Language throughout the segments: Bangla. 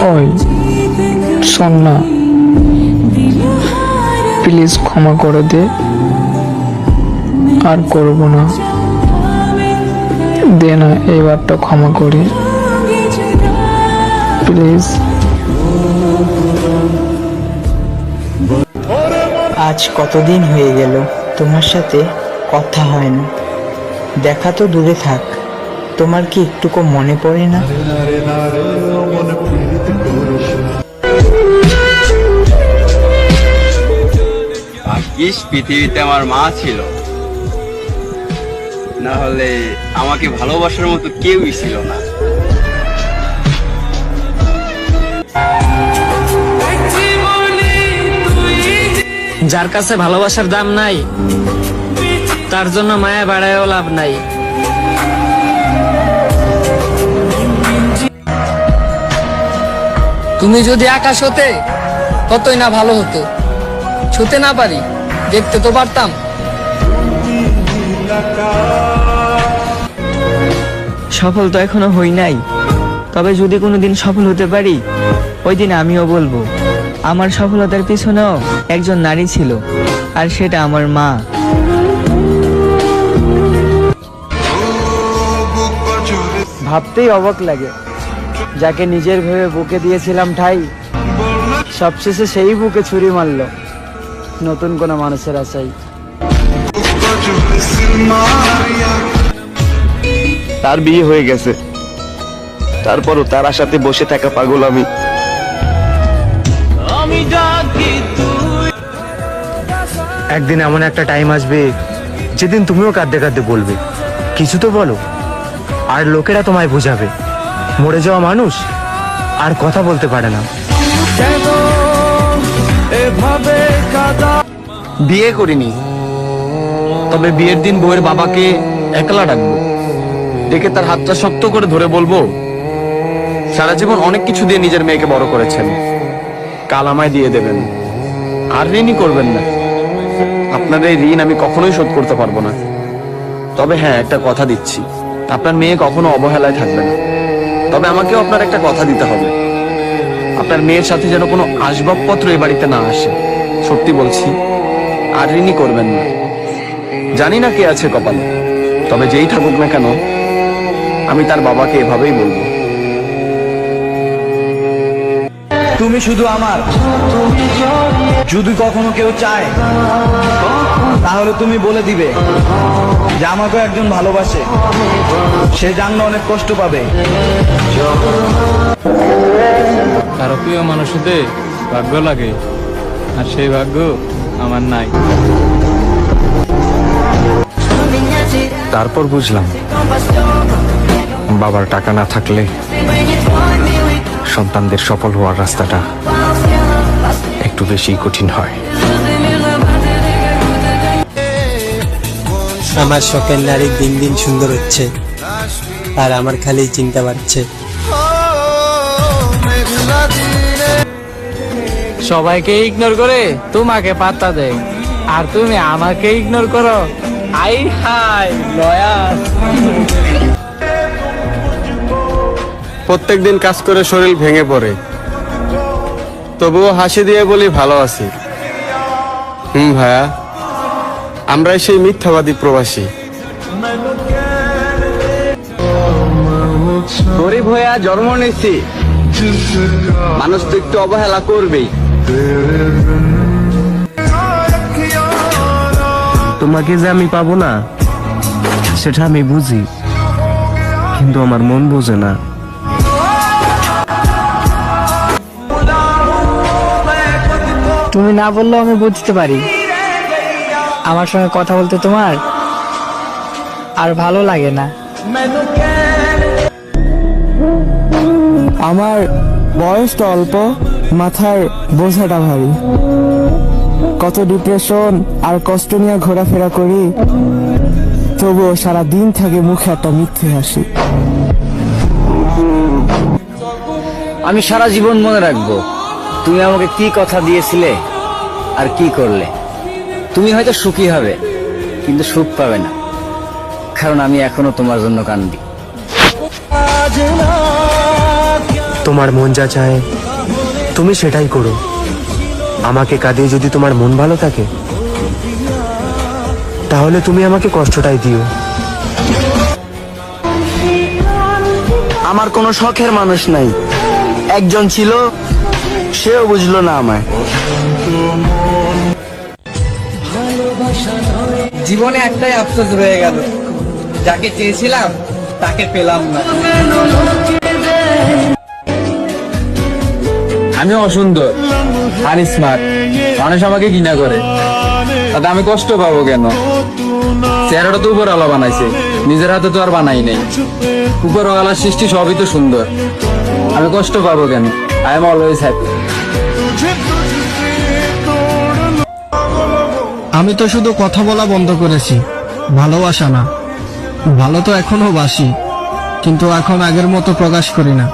ওই, শোন না। প্লিজ ক্ষমা করে দে। আর করব না। দে না এইবারটা ক্ষমা করি। প্লিজ। আজ কতদিন হয়ে গেল? তোমার সাথে কথা হয় না। দেখা তো দূরে থাক। তোমার কি একটুকু মনে পড়ে না? ভাগ্যিস পৃথিবীতে আমার মা ছিল। না হলে আমাকে ভালোবাসার মতো কেউই ছিল না। যার কাছে ভালোবাসার দাম নাই তার জন্য মায়া বাড়ায়ও লাভ নাই। তুমি যদি আকাশ হতে কতই না ভালো হতো। ছুতে না পারি, দেখতে তো পারতাম। সফল তো এখনও হই নাই। তবে যদি কোনোদিন সফল হতে পারি, ওই দিন আমিও বলব, আমার সফলতার পিছনেও একজন নারী ছিল, আর সেটা আমার মা। ভাবতেই অবাক লাগে। যাকে নিজের ভেবে বুকে দিয়েছিলাম ঠাই সবশেষে সেই বুকে ছুরি মারলো নতুন কোনো মানুষের আশাই তার বিয়ে হয়ে গেছে। তারপরও তার আশাতে বসে থাকা পাগল আমি। একদিন এমন একটা টাইম আসবে যেদিন তুমিও কাঁদতে কাঁদতে বলবে। কিছু তো বলো আর লোকেরা তোমায় বোঝাবে। মরে যাওয়া মানুষ আর কথা বলতে পারে না। বিয়ে করিনি, তবে বিয়ের দিন বউয়ের বাবাকে একলা ডাকবো। ডেকে তার হাতটা শক্ত করে ধরে বলব, সারা জীবন অনেক কিছু দিয়ে নিজের মেয়েকে বড় করেছেন। কাল আমায় দিয়ে দেবেন। আর ঋণই করবেন না। আপনার এই ঋণ আমি কখনোই শোধ করতে পারব না। তবে হ্যাঁ একটা কথা দিচ্ছি। আপনার মেয়ে কখনো অবহেলায় থাকবে না। তবে আমাকেও আপনার একটা কথা দিতে হবে। আপনার মেয়ের সাথে যেন কোনো আসবাবপত্র এ বাড়িতে না আসে। সত্যি বলছি আর ঋণই করবেন না। জানি না কে আছে কপালে, তবে যেই থাকুক না কেন, আমি তার বাবাকে এভাবেই বলব। তুমি শুধু আমার, যদি কখনো কেউ চায় তাহলে তুমি বলে দিবে যে আমাকেও একজন ভালোবাসে। সে জানলে অনেক কষ্ট পাবে। কারও প্রিয় মানুষ হতে ভাগ্য লাগে আর সেই ভাগ্য আমার নাই। তারপর বুঝলাম বাবার টাকা না থাকলে সন্তানদের সফল হওয়ার রাস্তাটা একটু বেশি কঠিন হয়। আমার শখের নারী দিন দিন সুন্দর হচ্ছে। আর আমার খালি চিন্তা বাড়ছে। সবাইকে ইগনোর করে তোমাকে পাত্তা দেয়। আর তুমি আমাকে ইগনোর করো। আই হাই লয়ার প্রত্যেক দিন কাজ করে শরীর ভেঙে পড়ে। তবুও হাসি দিয়ে বলি ভালো আছি। হুম ভাইয়া আমরাই সেই মিথ্যাবাদী প্রবাসী। গরিব হইয়া জন্ম নিচ্ছি মানুষ তো একটু অবহেলা করবেই। তোমাকে যে আমি পাবো না সেটা আমি বুঝি কিন্তু আমার মন বোঝে না। তুমি না বললেও আমি বুঝতে পারি। আমার সঙ্গে কথা বলতে তোমার আর ভালো লাগে না। আমার বয়সটা অল্প মাথার বোঝাটা ভারী। কত ডিপ্রেশন আর কষ্ট নিয়ে ঘোরাফেরা করি তবুও সারা দিন থাকে মুখে একটা মিথ্যে হাসি। আমি সারা জীবন মনে রাখব তুমি আমাকে কি কথা দিয়েছিলে আর কি করলে? তুমি হয়তো সুখী হবে কিন্তু সুখ পাবে না। কারণ আমি এখনও তোমার জন্য কান্দি। তোমার মন যা চায় তুমি সেটাই করো। আমাকে কাঁদিয়ে যদি তোমার মন ভালো থাকে তাহলে তুমি আমাকে কষ্টটাই দিও। আমার কোনো শখের মানুষ নাই। একজন ছিল সেও বুঝলো না আমায়। জীবনে একটাই আফসোস রয়ে গেল। যাকে চেয়েছিলাম, তাকে পেলাম না। আমি অসুন্দর, আর স্মার্ট মানুষ আমাকে ঘৃণা করে। তাতে আমি কষ্ট পাবো কেন? চেহারাটা তো উপরওয়ালা বানাইছে। নিজের হাতে তো আর বানাই নাই। উপরওয়ালার সৃষ্টি সবই তো সুন্দর। আমি কষ্ট পাবো কেন? আই এম অলওয়েজ হ্যাপি আমি তো শুধু কথা বলা বন্ধ করেছি। ভালোবাসা না। ভালো তো এখনও বাসি কিন্তু এখন আগের মতো প্রকাশ করি না।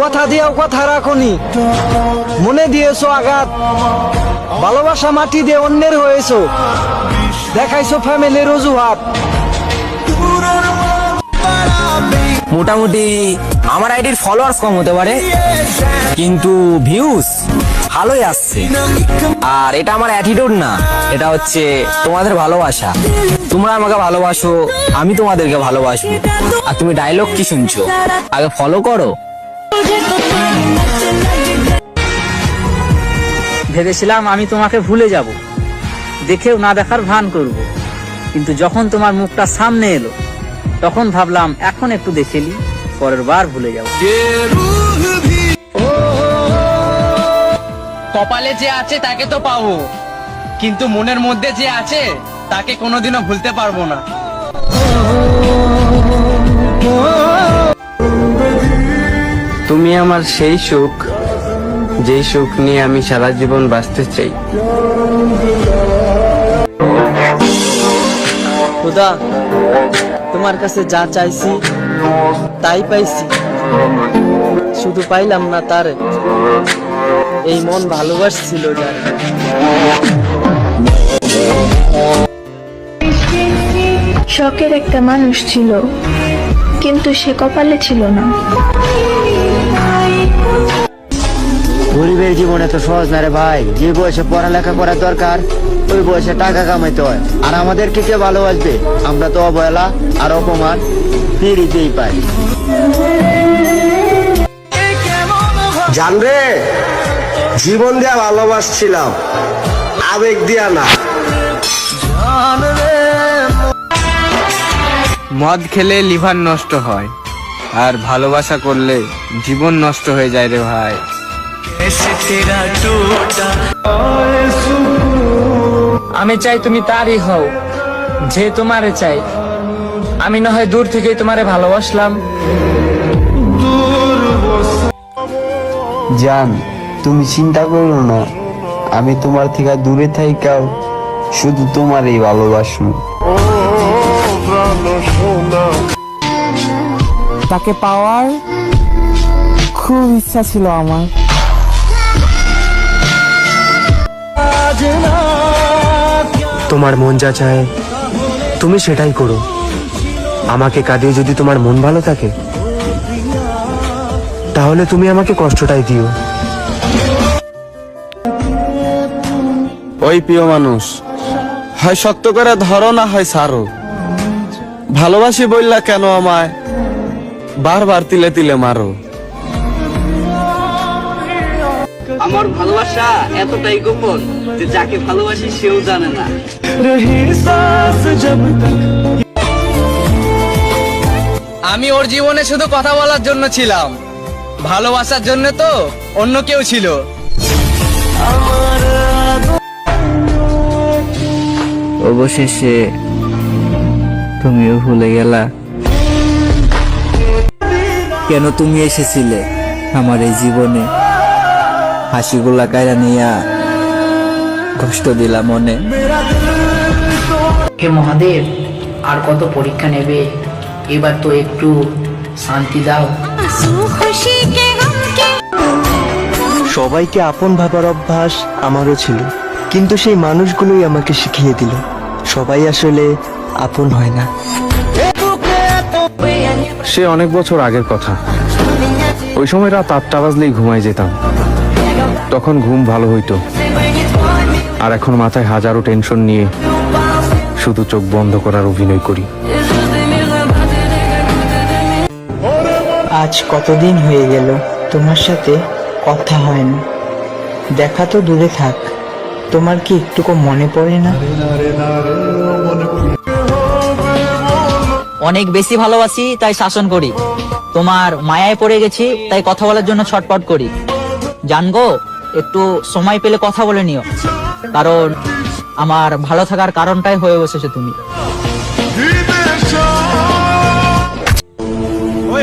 কথা দিয়েও কথা রাখনি। মনে দিয়েছ আঘাত। ভালোবাসা মাটি দিয়ে অন্যের হয়েছো। দেখাইছো ফ্যামিলির অজুহাত। মোটামুটি আমার আইডির ফলোয়ার্স কম হতে পারে। কিন্তু ভিউজ ভালোই আসছে। আর এটা আমার অ্যাটিটিউড না। এটা হচ্ছে তোমাদের ভালোবাসা। তোমরা আমাকে ভালোবাসো আমি তোমাদেরকে ভালোবাসবো। আর তুমি ডায়লগ কি শুনছো? আগে ফলো করো। ভেবেছিলাম আমি তোমাকে ভুলে যাব। দেখেও না দেখার ভান করব। কিন্তু যখন তোমার মুখটা সামনে এলো তখন ভাবলাম এখন একটু দেখেলি পরের বার ভুলে যাব। কপালে যে আছে তাকে তো পাবো। কিন্তু মনের মধ্যে যে আছে তাকে কোনোদিনও ভুলতে পারব না। তুমি আমার সেই সুখ যেই সুখ নিয়ে আমি সারা জীবন বাঁচতে চাই। খুদা তোমার কাছে যা চাইছি তাই পাইছি। শুধু পাইলাম না তার। এই মন ভালোবাসছিল যার। শখের একটা মানুষ ছিল কিন্তু সে কপালে ছিল না। গরিবের জীবন এত সহজ না রে ভাই। যে বয়সে পড়ালেখা করার দরকার ওই বয়সে টাকা কামাইতে হয়। আর আমাদেরকে কে ভালোবাসবে? আমরা তো অবহেলা আর অপমান ফিরিতেই পাই। জানবে জীবন দিয়া ভালোবাসছিলাম আবেগ দিয়া না। মদ খেলে লিভার নষ্ট হয় আর ভালোবাসা করলে জীবন নষ্ট হয়ে যায় রে ভাই। আমি চাই তুমি তারই হও যে তোমারে চাই। আমি না হয় দূর থেকেই তোমারে ভালোবাসলাম। জান তুমি চিন্তা করো না। আমি তোমার থেকে দূরে থাইকাও শুধু তোমারই ভালোবাসবো। তাকে পাওয়ার খুব ইচ্ছা ছিল আমার। তোমার মন যা চায় তুমি সেটাই করো। আমাকে কাঁদিয়ে যদি তোমার মন ভালো থাকে তাহলে তুমি আমাকে কষ্টটাই দিও। ওই প্রিয় মানুষ। হয় শক্ত করে ধরো না হয় সারো। ভালোবাসি বললা কেন আমায়? বারবার তিলে তিলে মারো। আমার ভালোবাসা এতটাই গোপন যে যাকে ভালোবাসি সেও জানে না। আমি ওর জীবনে শুধু কথা বলার জন্য ছিলাম। ভালোবাসার জন্য তো অন্য কেউ ছিল। অবশেষে তুমিও ভুলে গেলা। কেন তুমি এসেছিলে আমার এই জীবনে? হাসিগুলা কায়রা নিয়া কষ্ট দিলা মনে। হে মহাদেব আর কত পরীক্ষা নেবে? এবার তো একটু শান্তি দাও। সবাইকে আপন ভাবার অভ্যাস আমারও ছিল। কিন্তু সেই মানুষগুলোই আমাকে শিখিয়ে দিল। সবাই আসলে আপন হয় না। সে অনেক বছর আগের কথা। ওই সময় রাত আটটা বাজলেই ঘুমায় যেতাম। তখন ঘুম ভালো হইতো। আর এখন মাথায় হাজারো টেনশন নিয়ে শুধু চোখ বন্ধ করার অভিনয় করি। আজ কতদিন হয়ে গেল? তোমার সাথে কথা হয় না। দেখা তো দূরে থাক। তোমার কি একটুকু মনে পড়ে না? অনেক বেশি ভালোবাসি তাই শাসন করি। তোমার মায়ায় পড়ে গেছি তাই কথা বলার জন্য ছটপট করি। জানগো একটু সময় পেলে কথা বলে নিও। কারণ আমার ভালো থাকার কারণটাই হয়ে বসেছে তুমি।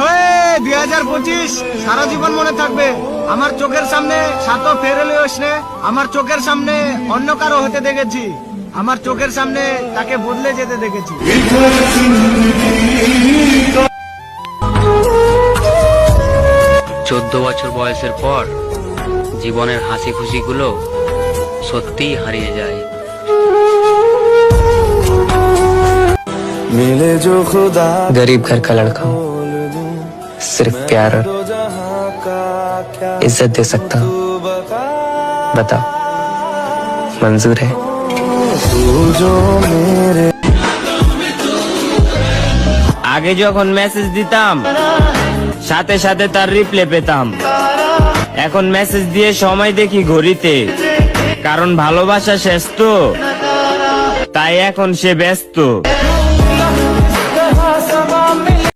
হয়ে দুই পঁচিশ সারা জীবন মনে থাকবে আমার চোখের সামনে সাতো ফেরলে ওসনে আমার চোখের সামনে অন্য কারো হতে দেখেছি আমার চোখের সামনে তাকে বদলে যেতে দেখেছি চোদ্দ বছর বয়সের পর জীবনের হাসি খুশিগুলো সত্যিই হারিয়ে যায় गरीब घर का लड़का हूँ सिर्फ प्यार और इज्जत दे सकता हूँ बताओ मंजूर है আগে যখন মেসেজ দিতাম সাথে সাথে তার রিপ্লে পেতাম এখন মেসেজ দিয়ে সময় দেখি ঘড়িতে কারণ ভালোবাসা শেষ তো তাই এখন সে ব্যস্ত